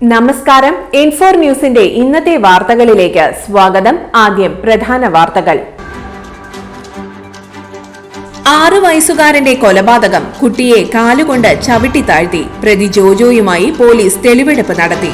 നമസ്കാരം. ഇൻഫോർ ന്യൂസിന്റെ ഇന്നത്തെ വാർത്തകളിലേക്ക് സ്വാഗതം. ആദ്യം പ്രധാന വാർത്തകൾ. ആറു വയസ്സുകാരന്റെ കൊലപാതകം കുട്ടിയെ കാലുകൊണ്ട് ചവിട്ടി താഴ്ത്തി. പ്രതി ജോജോയുമായി പോലീസ് തെളിവെടുപ്പ് നടത്തി.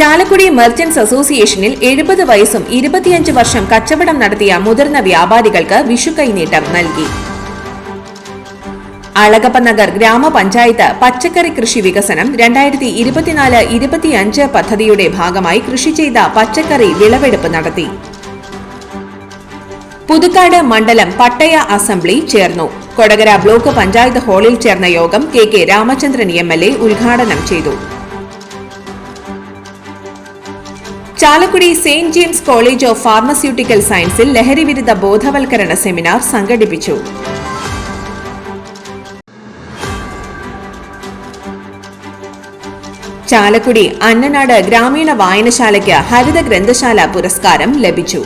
ചാലക്കുടി മെർച്ചന്റ്സ് അസോസിയേഷനിൽ എഴുപത് വയസ്സും ഇരുപത്തിയഞ്ച് വർഷം കച്ചവടം നടത്തിയ മുതിർന്ന വ്യാപാരികൾക്ക് വിഷുക്കൈനീട്ടം നൽകി. അളഗപ്പ നഗർ ഗ്രാമപഞ്ചായത്ത് പച്ചക്കറി കൃഷി വികസനം രണ്ടായിരത്തി ഇരുപത്തിനാല് ഇരുപത്തിയഞ്ച് പദ്ധതിയുടെ ഭാഗമായി കൃഷി ചെയ്ത പച്ചക്കറി വിളവെടുപ്പ് നടത്തി. പുതുക്കാട് മണ്ഡലം പട്ടയ അസംബ്ലി ചേർന്നു. കൊടകര ബ്ലോക്ക് പഞ്ചായത്ത് ഹാളിൽ ചേർന്ന യോഗം K K Ramachandran M L A ഉദ്ഘാടനം ചെയ്തു. Chalakudy Saint James college of pharmaceutical സയൻസിൽ ലഹരിവിരുദ്ധ ബോധവൽക്കരണ സെമിനാർ സംഘടിപ്പിച്ചു. ചാലക്കുടി അന്നനാട് ഗ്രാമീണ വായനശാലയ്ക്ക് ഹരിത ഗ്രന്ഥശാല പുരസ്കാരം ലഭിച്ചു.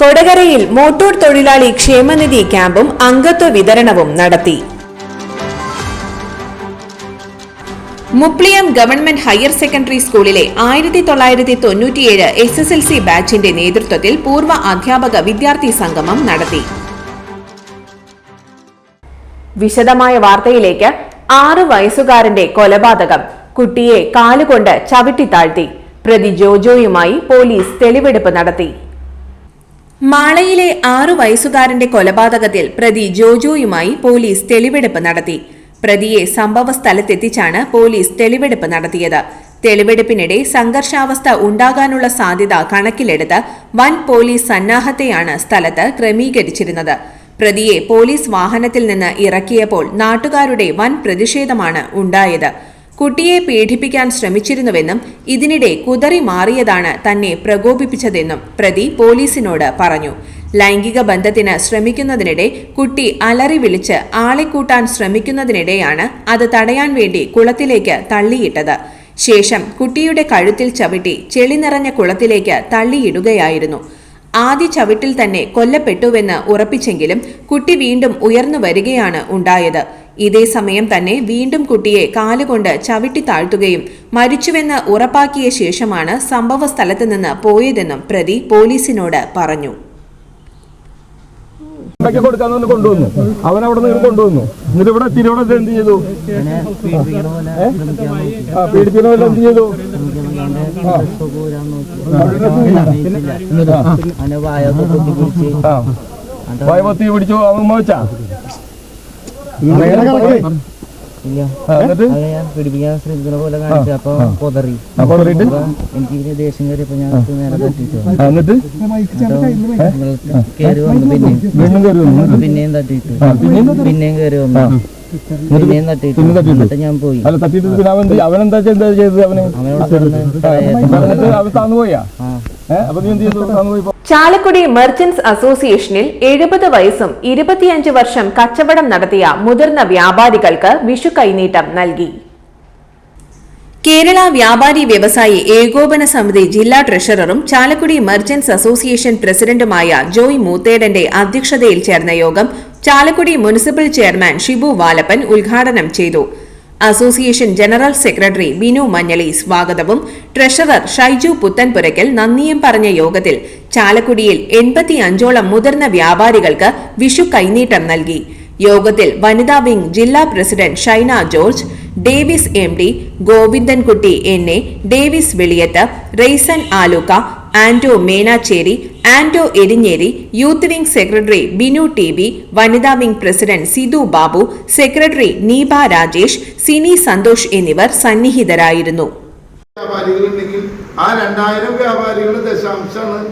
കൊടകരയിൽ മോട്ടോർ തൊഴിലാളി ക്ഷേമനിധി ക്യാമ്പും അംഗത്വ വിതരണവും നടത്തി. മുപ്ലിയം ഗവൺമെന്റ് ഹയർ സെക്കൻഡറി സ്കൂളിലെ ആയിരത്തി തൊള്ളായിരത്തി തൊണ്ണൂറ്റിയേഴ് എസ് എസ് എൽ സി ബാച്ചിന്റെ നേതൃത്വത്തിൽ പൂർവ അധ്യാപക വിദ്യാർത്ഥി സംഗമം നടത്തി. വിശദമായ വാർത്തയിലേക്ക് ആറു വയസ്സുകാരന്റെ കൊലപാതകം. കുട്ടിയെ കാലുകൊണ്ട് ചവിട്ടി താഴ്ത്തി. പ്രതി ജോജോയുമായി പോലീസ് തെളിവെടുപ്പ് നടത്തി. മാളയിലെ ആറു വയസ്സുകാരന്റെ കൊലപാതകത്തിൽ പ്രതി ജോജോയുമായി പോലീസ് തെളിവെടുപ്പ് നടത്തി. പ്രതിയെ സംഭവ സ്ഥലത്തെത്തിച്ചാണ് പോലീസ് തെളിവെടുപ്പ് നടത്തിയത്. തെളിവെടുപ്പിനിടെ സംഘർഷാവസ്ഥ ഉണ്ടാകാനുള്ള സാധ്യത കണക്കിലെടുത്ത് വൻ പോലീസ് സന്നാഹത്തെയാണ് സ്ഥലത്ത് ക്രമീകരിച്ചിരുന്നത്. പ്രതിയെ പോലീസ് വാഹനത്തിൽ നിന്ന് ഇറക്കിയപ്പോൾ നാട്ടുകാരുടെ വൻ പ്രതിഷേധമാണ് ഉണ്ടായത്. കുട്ടിയെ പീഡിപ്പിക്കാൻ ശ്രമിച്ചിരുന്നുവെന്നും ഇതിനിടെ കുതറി മാറിയതാണ് തന്നെ പ്രകോപിപ്പിച്ചതെന്നും പ്രതി പോലീസിനോട് പറഞ്ഞു. ലൈംഗിക ബന്ധത്തിന് ശ്രമിക്കുന്നതിനിടെ കുട്ടി അലറി വിളിച്ച് ആളെ കൂട്ടാൻ ശ്രമിക്കുന്നതിനിടെയാണ് അത് തടയാൻ വേണ്ടി കുളത്തിലേക്ക് തള്ളിയിട്ടത്. ശേഷം കുട്ടിയുടെ കഴുത്തിൽ ചവിട്ടി ചെളി നിറഞ്ഞ കുളത്തിലേക്ക് തള്ളിയിടുകയായിരുന്നു. ആദ്യ ചവിട്ടിൽ തന്നെ കൊല്ലപ്പെട്ടുവെന്ന് ഉറപ്പിച്ചെങ്കിലും കുട്ടി വീണ്ടും ഉയർന്നു വരികയാണ് ഉണ്ടായത്. ഇതേ സമയം തന്നെ വീണ്ടും കുട്ടിയെ കാലുകൊണ്ട് ചവിട്ടി താഴ്ത്തുകയും മരിച്ചുവെന്ന് ഉറപ്പാക്കിയ ശേഷമാണ് സംഭവ നിന്ന് പോയതെന്നും പ്രതി പോലീസിനോട് പറഞ്ഞു. ഉണ്ടാക്കി കൊടുക്കാന്ന് കൊണ്ടുവന്നു അവൻ അവിടെ നിന്ന് കൊണ്ടുവന്നു എന്നിട്ട് ഇവിടെ തിരുവനന്തപുരത്ത് എന്ത് ചെയ്തു ആ പീഡിപ്പിക്കുന്ന എന്ത് ചെയ്തു വായ ഭയപത്തി പിടിച്ചു അവൻ മോച്ചാ ഇല്ല. എന്നിട്ട്? ഞാൻ പിടിപ്പിക്കാൻ ശ്രമിക്കുന്ന പോലെ കാണിച്ചു അപ്പൊ പൊതറി. ആ കൊണ്ടറിയിട്ട് അപ്പൊ എനിക്ക് ഇതിന് ദേഷ്യം കയറിയപ്പോ ഞാൻ നേരെ കയറി വന്നു പിന്നെയും പിന്നെയും പിന്നെയും കയറി വന്നു. ഞാൻ പോയി. അല്ല തട്ടിട്ട് പിന്നെ അവൻ എന്ത്- ചെയ്തത് അവനെ അവന്? അവനോട് താന്നു പോയാ? അപ്പൊ നീ എന്ത് ചെയ്തു? താന്നു പോയി ചാലക്കുടി മെർച്ചന്റ്സ് അസോസിയേഷനിൽ എഴുപത് വയസ്സും ഇരുപത്തിയഞ്ച് വർഷം കച്ചവടം നടത്തിയ മുതിർന്ന വ്യാപാരികൾക്ക് വിഷു കൈനീട്ടം നൽകി. കേരള വ്യാപാരി വ്യവസായി ഏകോപന സമിതി ജില്ലാ ട്രഷററും ചാലക്കുടി മെർച്ചന്റ്സ് അസോസിയേഷൻ പ്രസിഡന്റുമായ ജോയ് മൂത്തേടന്റെ അധ്യക്ഷതയിൽ ചേർന്ന യോഗം ചാലക്കുടി മുനിസിപ്പൽ ചെയർമാൻ ഷിബു വാലപ്പൻ ഉദ്ഘാടനം ചെയ്തു. Association general secretary Binu Manjali സ്വാഗതവും. ട്രഷറർ ഷൈജു പുത്തൻപുരയ്ക്കൽ നന്ദിയും പറഞ്ഞ യോഗത്തിൽ ചാലക്കുടിയിൽ എൺപത്തിയഞ്ചോളം മുതിർന്ന വ്യാപാരികൾക്ക് വിഷു കൈനീട്ടം നൽകി. യോഗത്തിൽ വനിതാ വിംഗ് ജില്ലാ president Shaina George Davis M D Govindankutty N A Davis Veliyath Raison Aluka Anto Menachery Anto Erinjery youth wing secretary Binu T B വനിതാ wing president Sidhu Babu secretary Neeba Rajesh Sini Santhosh എന്നിവർ സന്നിഹിതരായിരുന്നു. ആ രണ്ടായിരം വ്യാപാരികളുടെ ദശാംശമാണ്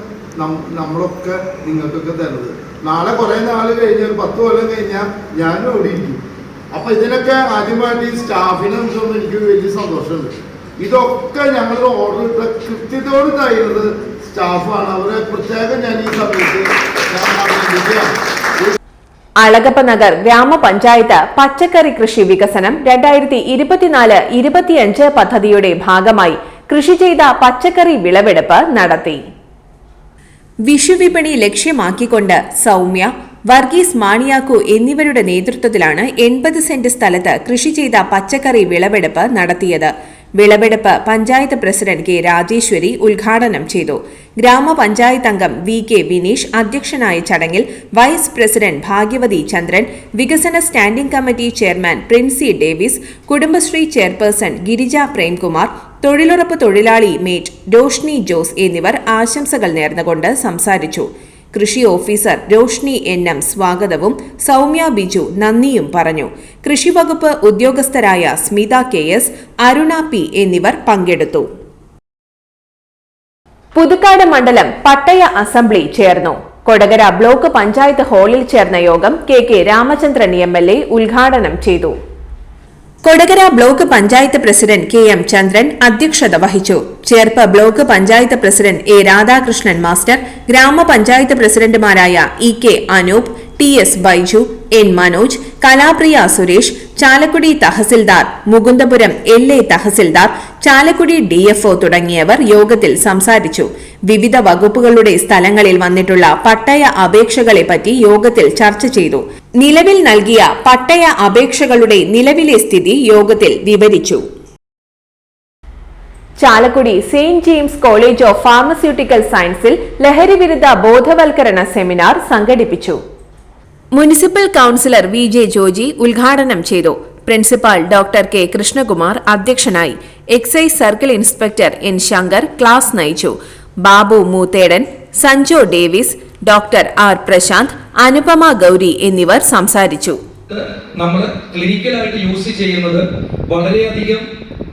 നമ്മളൊക്കെ നിങ്ങൾക്കൊക്കെ തരുന്നത്. നാളെ കുറെ നാൾ കഴിഞ്ഞാൽ പത്ത് കൊല്ലം കഴിഞ്ഞാൽ ഞാനും അവിടെ ഇരിക്കും. അപ്പൊ ഇതിനൊക്കെ ആദ്യമായിട്ട് ഈ സ്റ്റാഫിനെ നമുക്കൊന്നും എനിക്ക് വലിയ സന്തോഷമുണ്ട്. ഇതൊക്കെ ഞങ്ങൾ ഓർഡർ കൃത്യതയോട് തരുന്നത് സ്റ്റാഫാണ്. അവരെ പ്രത്യേകം ഞാൻ ഈ സമയത്ത് ഞാൻ നഗർ ഗ്രാമപഞ്ചായത്ത് പച്ചക്കറി കൃഷി വികസനം രണ്ടായിരത്തി ഇരുപത്തിനാല് ഇരുപത്തിയഞ്ച് പദ്ധതിയുടെ ഭാഗമായി കൃഷി ചെയ്ത പച്ചക്കറി വിളവെടുപ്പ് നടത്തി. വിഷുവിപണി ലക്ഷ്യമാക്കിക്കൊണ്ട് സൗമ്യ വർഗീസ് മാണിയാക്കു എന്നിവരുടെ നേതൃത്വത്തിലാണ് എൺപത് സെന്റ് സ്ഥലത്ത് കൃഷി ചെയ്ത പച്ചക്കറി വിളവെടുപ്പ് നടത്തിയത്. വിളവെടുപ്പ് പഞ്ചായത്ത് പ്രസിഡന്റ് കെ രാജേശ്വരി ഉദ്ഘാടനം ചെയ്തു. ഗ്രാമപഞ്ചായത്ത് അംഗം വി കെ വിനീഷ് അധ്യക്ഷനായ ചടങ്ങിൽ വൈസ് പ്രസിഡന്റ് ഭാഗ്യവതി ചന്ദ്രൻ വികസന standing committee chairman Prinsy Davis Kudumbashree chairperson Girija Premkumar തൊഴിലുറപ്പ് തൊഴിലാളി മേറ്റ് രോഷ്നി ജോസ് എന്നിവർ ആശംസകൾ നേർന്നുകൊണ്ട് സംസാരിച്ചു. കൃഷി ഓഫീസർ രോഷ്നി എൻ എം സ്വാഗതവും സൗമ്യ ബിജു നന്ദിയും പറഞ്ഞു. കൃഷിവകുപ്പ് ഉദ്യോഗസ്ഥരായ Smitha K S Aruna P എന്നിവർ പങ്കെടുത്തു. പുതുക്കാട് മണ്ഡലം പട്ടയ അസംബ്ലി ചേർന്നു. കൊടകര ബ്ലോക്ക് പഞ്ചായത്ത് ഹാളിൽ ചേർന്ന യോഗം K K Ramachandran M L A ഉദ്ഘാടനം ചെയ്തു. Kodakara block panchayat president K M Chandran അധ്യക്ഷത വഹിച്ചു. Cherpu block panchayat president A Radhakrishnan master ഗ്രാമപഞ്ചായത്ത് പ്രസിഡന്റുമാരായ E K Anoop T S Baiju N Manoj Kalapriya Suresh Chalakudy tahsildar Mukundapuram L A tahsildar Chalakudy DFO തുടങ്ങിയവർ യോഗത്തിൽ സംസാരിച്ചു. വിവിധ വകുപ്പുകളുടെ സ്ഥലങ്ങളിൽ വന്നിട്ടുള്ള പട്ടയ അപേക്ഷകളെപ്പറ്റി യോഗത്തിൽ ചർച്ച ചെയ്തു. നിലവിൽ നൽകിയ പട്ടയ അപേക്ഷകളുടെ നിലവിലെ സ്ഥിതി യോഗത്തിൽ വിവരിച്ചു. Chalakudy Saint James college of pharmaceutical സയൻസിൽ ലഹരിവിരുദ്ധ ബോധവൽക്കരണ സെമിനാർ സംഘടിപ്പിച്ചു. Municipal councillor V J Joji ഉദ്ഘാടനം ചെയ്തു. പ്രിൻസിപ്പാൾ ഡോക്ടർ കെ കൃഷ്ണകുമാർ അധ്യക്ഷനായി. Excise circle inspector N Shankar class നയിച്ചു. Babu Moothedan Sanjo Davis doctor R Prasanth Anupama Gowri എന്നിവർ സംസാരിച്ചു. നമ്മൾ ക്ലിനിക്കലായിട്ട് യൂസ് ചെയ്യുന്നത് വളരെയധികം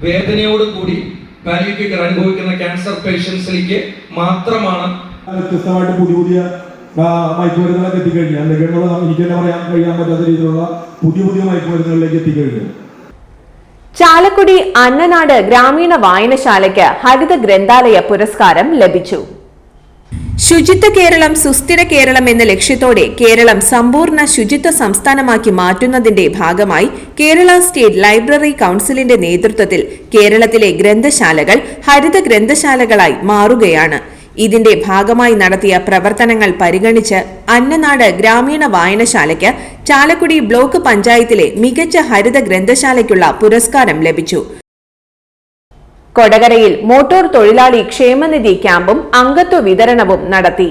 വേദനയോട് കൂടി അനുഭവിക്കുന്ന ക്യാൻസർ പേഷ്യൻസിലേക്ക് മാത്രമാണ്. വ്യത്യസ്തമായിട്ട് പുതിയ പുതിയ മയക്കുമരുന്നുകളൊക്കെ എത്തിക്കഴിഞ്ഞു. എന്തൊക്കെയാണെന്നുള്ള എനിക്ക് തന്നെ പറയാൻ കഴിയാൻ പറ്റാത്ത രീതിയിലുള്ള പുതിയ പുതിയ മയക്കുമരുന്നുകളിലേക്ക് എത്തിക്കഴിഞ്ഞു. ചാലക്കുടി അന്നനാട് ഗ്രാമീണ വായനശാലയ്ക്ക് ഹരിത ഗ്രന്ഥാലയ പുരസ്കാരം ലഭിച്ചു. ശുചിത്വ കേരളം സുസ്ഥിര കേരളം എന്ന ലക്ഷ്യത്തോടെ കേരളം സമ്പൂർണ ശുചിത്വ സംസ്ഥാനമാക്കി മാറ്റുന്നതിന്റെ ഭാഗമായി കേരള സ്റ്റേറ്റ് ലൈബ്രറി കൌൺസിലിന്റെ നേതൃത്വത്തിൽ കേരളത്തിലെ ഗ്രന്ഥശാലകൾ ഹരിത ഗ്രന്ഥശാലകളായി മാറുകയാണ്. ഇതിന്റെ ഭാഗമായി നടത്തിയ പ്രവർത്തനങ്ങൾ പരിഗണിച്ച് അന്നനാട് ഗ്രാമീണ വായനശാലയ്ക്ക് ചാലക്കുടി ബ്ലോക്ക് പഞ്ചായത്തിലെ മികച്ച ഹരിത ഗ്രന്ഥശാലയ്ക്കുള്ള പുരസ്കാരം ലഭിച്ചു. കൊടകരയിൽ മോട്ടോർ തൊഴിലാളി ക്ഷേമനിധി ക്യാമ്പും അംഗത്വ വിതരണവും നടത്തി.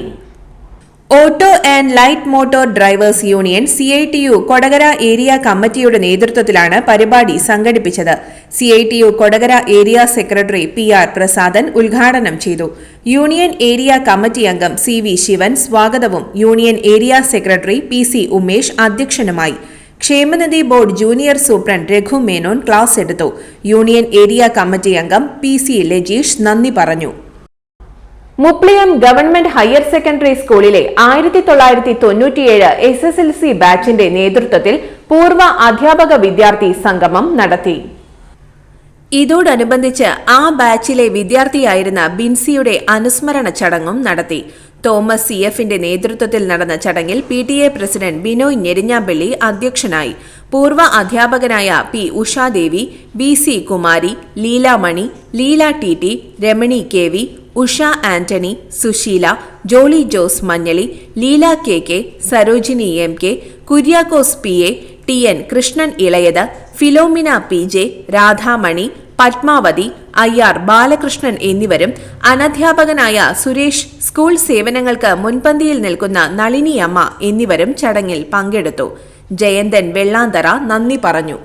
Auto and light motor drivers union C I T U Kodakara area കമ്മിറ്റിയുടെ നേതൃത്വത്തിലാണ് പരിപാടി സംഘടിപ്പിച്ചത്. C I T U Kodakara area secretary P R Prasadan ഉദ്ഘാടനം ചെയ്തു. യൂണിയൻ ഏരിയ കമ്മിറ്റി അംഗം സി വി ശിവൻ സ്വാഗതവും union area secretary P C Umesh അധ്യക്ഷനുമായി. ക്ഷേമനിധി board junior superintendent Raghu Menon class എടുത്തു. യൂണിയൻ ഏരിയ കമ്മിറ്റി അംഗം പി സി ലജീഷ് നന്ദി പറഞ്ഞു. Mupliyam government higher secondary സ്കൂളിലെ ആയിരത്തി തൊള്ളായിരത്തി തൊണ്ണൂറ്റിയേഴ് എസ് എസ് എൽ സി ബാച്ചിന്റെ നേതൃത്വത്തിൽ പൂർവ അധ്യാപക വിദ്യാർത്ഥി സംഗമം നടത്തി. ഇതോടനുബന്ധിച്ച് ആ ബാച്ചിലെ വിദ്യാർത്ഥിയായിരുന്ന ബിൻസിയുടെ അനുസ്മരണ ചടങ്ങും നടത്തി. തോമസ് സി എഫിന്റെ നേതൃത്വത്തിൽ നടന്ന ചടങ്ങിൽ P T A president Binoy Njerinjampally അധ്യക്ഷനായി. പൂർവ അധ്യാപകനായ P Ushadevi B C Kumari Leelamani Leela T T Ramani K V Usha Antony Susheela Jolly Jose Manjali Leela K K Sarojini M K Kuriakose P A T N Krishnan Elayath Philomina P J Radhamani Padmavathi I R Balakrishnan എന്നിവരും അനധ്യാപകനായ Suresh school സേവനങ്ങൾക്ക് മുൻപന്തിയിൽ നിൽക്കുന്ന നളിനി അമ്മ എന്നിവരും ചടങ്ങിൽ പങ്കെടുത്തു. ജയന്തൻ വെള്ളാന്തറ നന്ദി പറഞ്ഞു.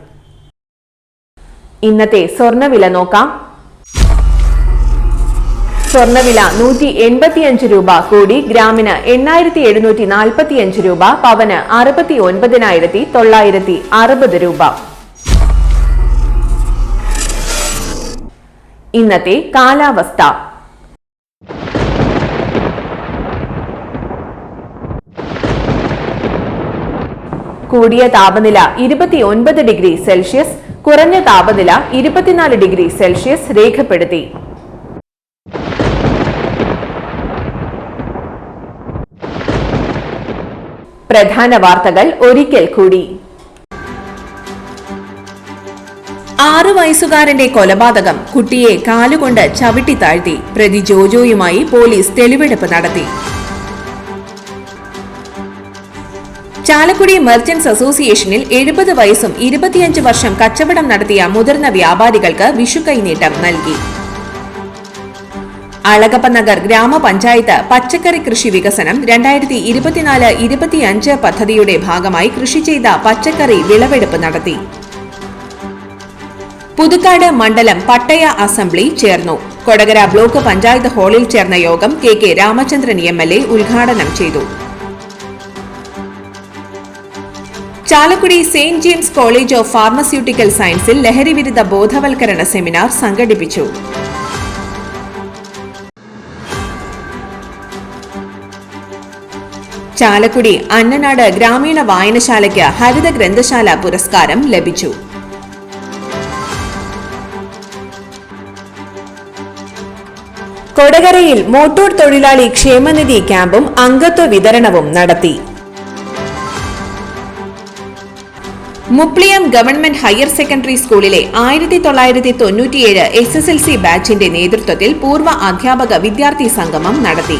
ഇന്നത്തെ സ്വർണവില നോക്കാം. സ്വർണവില നൂറ്റി എൺപത്തിയഞ്ച് രൂപ കോടി ഗ്രാമിന് എണ്ണായിരത്തി എഴുന്നൂറ്റി നാൽപ്പത്തിയഞ്ച് രൂപ പവന് അറുപത്തി ഒൻപതിനായിരത്തി തൊള്ളായിരത്തി അറുപത് രൂപ. ഇന്നത്തെ കാലാവസ്ഥ. കൂടിയ താപനില ഇരുപത്തിയൊൻപത് ഡിഗ്രി സെൽഷ്യസ് കുറഞ്ഞ താപനില ഇരുപത്തിനാല് ഡിഗ്രി സെൽഷ്യസ് രേഖപ്പെടുത്തി. പ്രധാന വാർത്തകൾ ഒരിക്കൽ കൂടി. ആറു വയസ്സുകാരന്റെ കൊലപാതകം കുട്ടിയെ കാലുകൊണ്ട് ചവിട്ടി താഴ്ത്തി. പ്രതി ജോജോയുമായി പോലീസ് തെളിവെടുപ്പ് നടത്തി. ചാലക്കുടി മെർച്ചന്റ്സ് അസോസിയേഷനിൽ എഴുപത് വയസ്സും ഇരുപത്തിയഞ്ച് വർഷം കച്ചവടം നടത്തിയ മുതിർന്ന വ്യാപാരികൾക്ക് വിഷുക്കൈനീട്ടം നൽകി. അളഗപ്പ നഗർ ഗ്രാമപഞ്ചായത്ത് പച്ചക്കറി കൃഷി വികസനം രണ്ടായിരത്തി ഇരുപത്തിനാല് ഇരുപത്തിയഞ്ച് പദ്ധതിയുടെ ഭാഗമായി കൃഷി ചെയ്ത പച്ചക്കറി വിളവെടുപ്പ് നടത്തി. പുതുക്കാട് മണ്ഡലം പട്ടയ അസംബ്ലി ചേർന്നു. കൊടകര ബ്ലോക്ക് പഞ്ചായത്ത് ഹാളിൽ ചേർന്ന യോഗം K K Ramachandran M L A ഉദ്ഘാടനം ചെയ്തു. Chalakudy Saint James college of pharmaceutical സയൻസിൽ ലഹരിവിരുദ്ധ ബോധവൽക്കരണ സെമിനാർ സംഘടിപ്പിച്ചു. ചാലക്കുടി അന്നനാട് ഗ്രാമീണ വായനശാലയ്ക്ക് ഹരിത ഗ്രന്ഥശാല പുരസ്കാരം ലഭിച്ചു. കൊടകരയിൽ മോട്ടോർ തൊഴിലാളി ക്ഷേമനിധി ക്യാമ്പും അംഗത്വ വിതരണവും നടത്തി. മുപ്ലിയം ഗവൺമെന്റ് ഹയർ സെക്കൻഡറി സ്കൂളിലെ ആയിരത്തി തൊള്ളായിരത്തി തൊണ്ണൂറ്റിയേഴ് എസ് എസ് എൽ സി ബാച്ചിന്റെ നേതൃത്വത്തിൽ പൂർവ അധ്യാപക വിദ്യാർത്ഥി സംഗമം നടത്തി.